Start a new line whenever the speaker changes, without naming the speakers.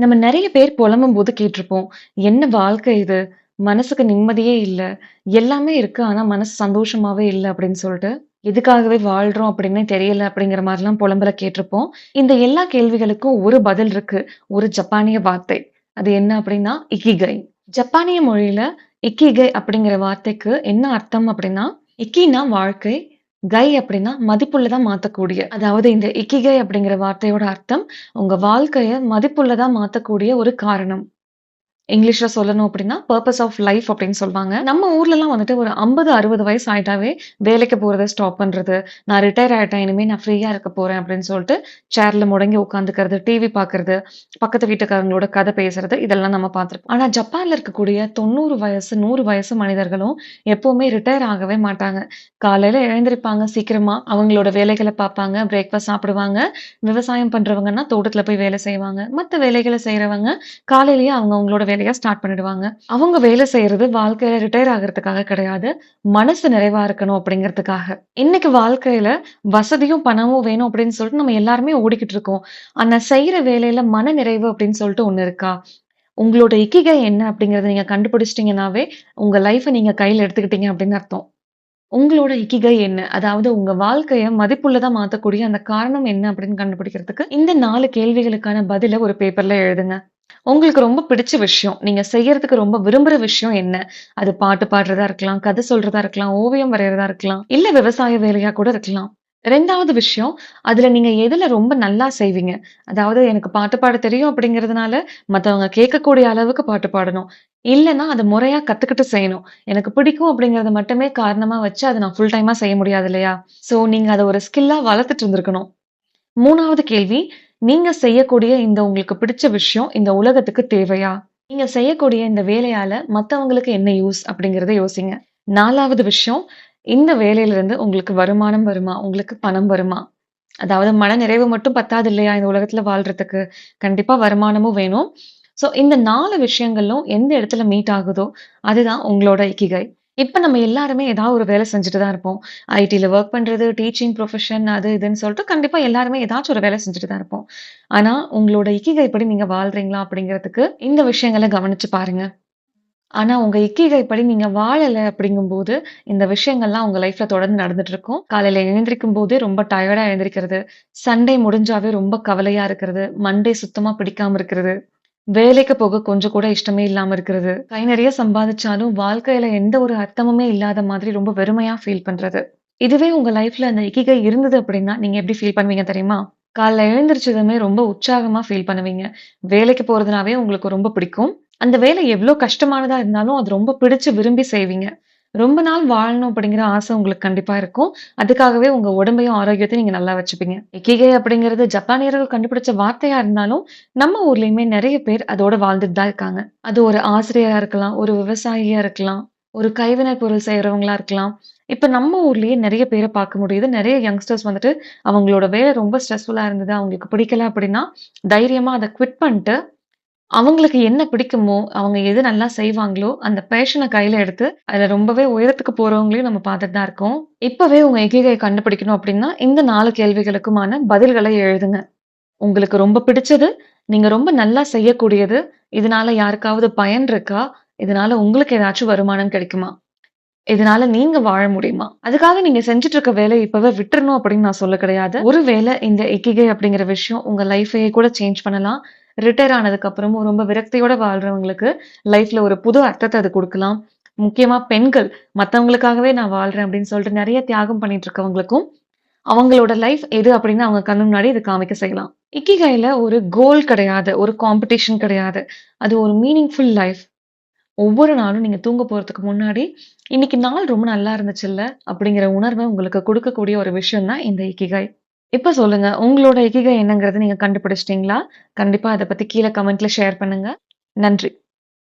நம்ம நிறைய பேர் புலம்பும்போது கேட்டிருப்போம். "என்ன வாழ்க்கை இது? மனசுக்கு நிம்மதியே இல்லை எல்லாமே இருக்கு. ஆனா மனசு சந்தோஷமாவே இல்லை அப்படின்னு சொல்லிட்டு "எதுக்காகவே வாழ்றோம் அப்படின்னே தெரியல." அப்படிங்கிற மாதிரிலாம் புலம்பல கேட்டிருப்போம். இந்த எல்லா கேள்விகளுக்கும் ஒரு பதில் இருக்கு. ஒரு ஜப்பானிய வார்த்தை. அது என்ன அப்படின்னா, இக்கிகை. ஜப்பானிய மொழியில இக்கிகை அப்படிங்கிற வார்த்தைக்கு என்ன அர்த்தம் அப்படின்னா, இக்கினா வாழ்க்கை, கை அப்படின்னா மதிப்புள்ளதா மாத்தக்கூடிய. அதாவது இந்த இக்கிகை அப்படிங்கிற வார்த்தையோட அர்த்தம், உங்க வாழ்க்கைய மதிப்புள்ளதா மாத்தக்கூடிய ஒரு காரணம். இங்கிலீஷ்ல சொல்லணும் அப்படின்னா, பர்பஸ் ஆஃப் லைஃப் அப்படின்னு சொல்லுவாங்க நம்ம ஊர்லலாம் வந்துட்டு ஒரு 50, 60 வயசு ஆயிட்டாவே வேலைக்கு போறத ஸ்டாப் பண்றது. "நான் ரிட்டயர் ஆயிட்டேன். இனிமே நான் ஃப்ரீயா இருக்க போறேன்." அப்படின்னு சொல்லிட்டு சேர்ல முடங்கி உட்காந்துக்கிறது, டிவி பாக்குறது பக்கத்து வீட்டுக்காரங்களோட கதை பேசுறது, இதெல்லாம் நம்ம பார்த்துருப்போம். ஆனா ஜப்பான்ல இருக்கக்கூடிய 90 வயசு, நூறு வயசு மனிதர்களும் எப்பவுமே ரிட்டையர் ஆகவே மாட்டாங்க. காலையில எழுந்திருப்பாங்க சீக்கிரமா, அவங்களோட வேலைகளை பார்ப்பாங்க, பிரேக்ஃபாஸ்ட் சாப்பிடுவாங்க. விவசாயம் பண்றவங்கன்னா தோட்டத்துல போய் வேலை செய்வாங்க. மத்த வேலைகளை செய்யறவங்க காலையிலேயே அவங்க அவங்களோட வேலைய ஸ்டார்ட் பண்ணிடுவாங்க. அவங்க வேலை செய்யறது வாழ்க்கையில ரிட்டையர் ஆகிறதுக்காக கிடையாது. மனசு நிறைவா இருக்கணும் அப்படிங்கிறதுக்காக. இன்னைக்கு வாழ்க்கையில வசதியும், பணமும் வேணும் அப்படின்னு சொல்லிட்டு நம்ம எல்லாருமே ஓடிக்கிட்டு இருக்கோம். ஆனா செய்யற வேலையில மனநிறைவு அப்படின்னு சொல்லிட்டு ஒண்ணு இருக்கா? உங்களோட இக்கிகை என்ன அப்படிங்கறத நீங்க கண்டுபிடிச்சிட்டீங்கன்னாவே, உங்க லைஃபை நீங்க கையில எடுத்துக்கிட்டீங்க அப்படின்னு அர்த்தம். உங்களோட இக்கிகை என்ன? அதாவது உங்க வாழ்க்கைய மதிப்புள்ளதா மாத்தக்கூடிய அந்த காரணம் என்ன அப்படின்னு கண்டுபிடிக்கிறதுக்கு, இந்த நாலு கேள்விகளுக்கான பதில ஒரு பேப்பர்ல எழுதுங்க. உங்களுக்கு ரொம்ப பிடிச்ச விஷயம், நீங்க செய்யறதுக்கு ரொம்ப விரும்புற விஷயம் என்ன? அது பாட்டு பாடுறதா இருக்கலாம், கதை சொல்றதா இருக்கலாம், ஓவியம் வரைகிறதா இருக்கலாம், இல்ல விவசாய வேலையாக கூட இருக்கலாம். ரெண்டாவது விஷயம், அதுல நீங்க எதுல ரொம்ப நல்லா செய்வீங்க? அதாவது எனக்கு பாட்டு பாட தெரியும் அப்படிங்கிறதுனால, மத்தவங்க கேட்கக்கூடிய அளவுக்கு பாட்டு பாடணும். இல்லன்னா அதை முறையா கத்துக்கிட்டு செய்யணும். எனக்கு பிடிக்கும் அப்படிங்கறத மட்டுமே காரணமா வச்சு, அதை நான் ஃபுல் டைமா செய்ய முடியாது இல்லையா? சோ நீங்க அத ஒரு ஸ்கில்லா வளர்த்துட்டு இருந்திருக்கணும். மூணாவது கேள்வி, நீங்க செய்யக்கூடிய இந்த உங்களுக்கு பிடிச்ச விஷயம் இந்த உலகத்துக்கு தேவையா? நீங்க செய்யக்கூடிய இந்த வேலையால மத்தவங்களுக்கு என்ன யூஸ்? அப்படிங்கறத யோசிங்க. நாலாவது விஷயம், இந்த வேலையில இருந்து உங்களுக்கு வருமானம் வருமா? உங்களுக்கு பணம் வருமா? அதாவது மன நிறைவு மட்டும் பத்தாது இல்லையா இந்த உலகத்துல வாழ்றதுக்கு. கண்டிப்பா வருமானமும் வேணும். சோ இந்த நாலு விஷயங்களும் எந்த இடத்துல மீட் ஆகுதோ, அதுதான் உங்களோட இக்கிகை. இப்ப நம்ம எல்லாருமே ஏதாவது ஒரு வேலை செஞ்சுட்டு தான் இருப்போம். ஐடியில் ஒர்க் பண்றது, டீச்சிங் ப்ரொஃபஷன் அது இதுன்னு சொல்லிட்டு கண்டிப்பா எல்லாருமே ஏதாச்சும் ஒரு வேலை செஞ்சுட்டு தான் இருப்போம். ஆனா உங்களோட இக்கிகை படி நீங்க வாழ்றீங்களா? அப்படிங்கிறதுக்கு இந்த விஷயங்கள கவனிச்சு பாருங்க. ஆனா உங்க இக்கிகை படி நீங்க வாழலை அப்படிங்கும்போது, இந்த விஷயங்கள்லாம் உங்க லைஃப்ல தொடர்ந்து நடந்துட்டு இருக்கும். காலையில எழுந்திரிக்கும்போதே ரொம்ப டயர்டா எழுந்திரிக்கிறது, சண்டே முடிஞ்சாவே ரொம்ப கவலையா இருக்கிறது, மண்டே சுத்தமா பிடிக்காம இருக்கிறது, வேலைக்கு போக கொஞ்சம் கூட இஷ்டமே இல்லாம இருக்கிறது, கை நிறைய சம்பாதிச்சாலும் வாழ்க்கையில எந்த ஒரு அர்த்தமுமே இல்லாத மாதிரி ரொம்ப வெறுமையா ஃபீல் பண்றது. இதுவே உங்க லைஃப்ல அந்த இக்கிகை இருந்தது அப்படின்னா, நீங்க எப்படி ஃபீல் பண்ணுவீங்க தெரியுமா? காலைல எழுந்திரிச்சதுமே ரொம்ப உற்சாகமா ஃபீல் பண்ணுவீங்க. வேலைக்கு போறதுனாவே உங்களுக்கு ரொம்ப பிடிக்கும். அந்த வேலை எவ்வளவு கஷ்டமானதா இருந்தாலும், அது ரொம்ப பிடிச்சு விரும்பி செய்வீங்க. ரொம்ப நாள் வாழணும் அப்படிங்கிற ஆசை உங்களுக்கு கண்டிப்பா இருக்கும். அதுக்காகவே உங்க உடம்பையும், ஆரோக்கியத்தையும் நீங்க நல்லா வச்சுப்பீங்க. இக்கிகை அப்படிங்கிறது ஜப்பானியர்கள் கண்டுபிடிச்ச வார்த்தையா இருந்தாலும், நம்ம ஊர்லயுமே நிறைய பேர் அதோட வாழ்ந்துட்டு தான் இருக்காங்க. அது ஒரு ஆசிரியரா இருக்கலாம், ஒரு விவசாயியா இருக்கலாம், ஒரு கைவினை பொருள் செய்யறவங்களா இருக்கலாம். இப்ப நம்ம ஊர்லயே நிறைய பேரை பார்க்க முடியுது. நிறைய யங்ஸ்டர்ஸ் வந்துட்டு அவங்களோட வேலை ரொம்ப ஸ்ட்ரெஸ்ஃபுல்லா இருந்தது, அவங்களுக்கு பிடிக்கல அப்படின்னா, தைரியமா அதை குவிட் பண்ணிட்டு அவங்களுக்கு என்ன பிடிக்குமோ, அவங்க எது நல்லா செய்வாங்களோ, அந்த பேஷனை கையில எடுத்து, அதுல ரொம்பவே உயரத்துக்கு போறவங்களையும் நம்ம பார்த்துட்டு தான் இருக்கோம். இப்பவே உங்க இக்கிகை கண்டுபிடிக்கணும் அப்படின்னா, இந்த நாலு கேள்விகளுக்குமான பதில்களை எழுதுங்க. உங்களுக்கு ரொம்ப பிடிச்சது, நீங்க ரொம்ப நல்லா செய்யக்கூடியது, இதனால யாருக்காவது பயன் இருக்கா? இதனால உங்களுக்கு ஏதாச்சும் வருமானம் கிடைக்குமா? இதனால நீங்க வாழ முடியுமா? அதுக்காக நீங்க செஞ்சுட்டு இருக்க வேலை இப்பவே விட்டுறணும் அப்படின்னு நான் சொல்ல கிடையாது. ஒரு வேளை இந்த இக்கிகை அப்படிங்கிற விஷயம் உங்க லைஃபையே கூட சேஞ்ச் பண்ணலாம். ரிட்டையர் ஆனதுக்கப்புறமும் ரொம்ப விரக்தியோட வாழ்றவங்களுக்கு லைஃப்ல ஒரு புது அர்த்தத்தை அது கொடுக்கலாம் முக்கியமா பெண்கள், மற்றவங்களுக்காகவே நான் வாழ்றேன் அப்படின்னு சொல்லிட்டு நிறைய தியாகம் பண்ணிட்டு இருக்கவங்களுக்கும், அவங்களோட லைஃப் எது அப்படின்னு அவங்க கண்ணு முன்னாடி இது காமிக்க செய்யலாம். இக்கிகைல ஒரு கோல் கிடையாது, ஒரு காம்படிஷன் கிடையாது. அது ஒரு மீனிங்ஃபுல் லைஃப். ஒவ்வொரு நாளும் நீங்க தூங்க போறதுக்கு முன்னாடி, "இன்னைக்கு நாள் ரொம்ப நல்லா இருந்துச்சுல்ல" அப்படிங்கிற உணர்வை உங்களுக்கு கொடுக்கக்கூடிய ஒரு விஷயம் தான் இந்த இக்கிகாய் இப்ப சொல்லுங்க, உங்களோட இக்கிகை என்னங்கிறத நீங்க கண்டுபிடிச்சிட்டீங்களா? கண்டிப்பா அத பத்தி கீழ கமெண்ட்ல ஷேர் பண்ணுங்க. நன்றி.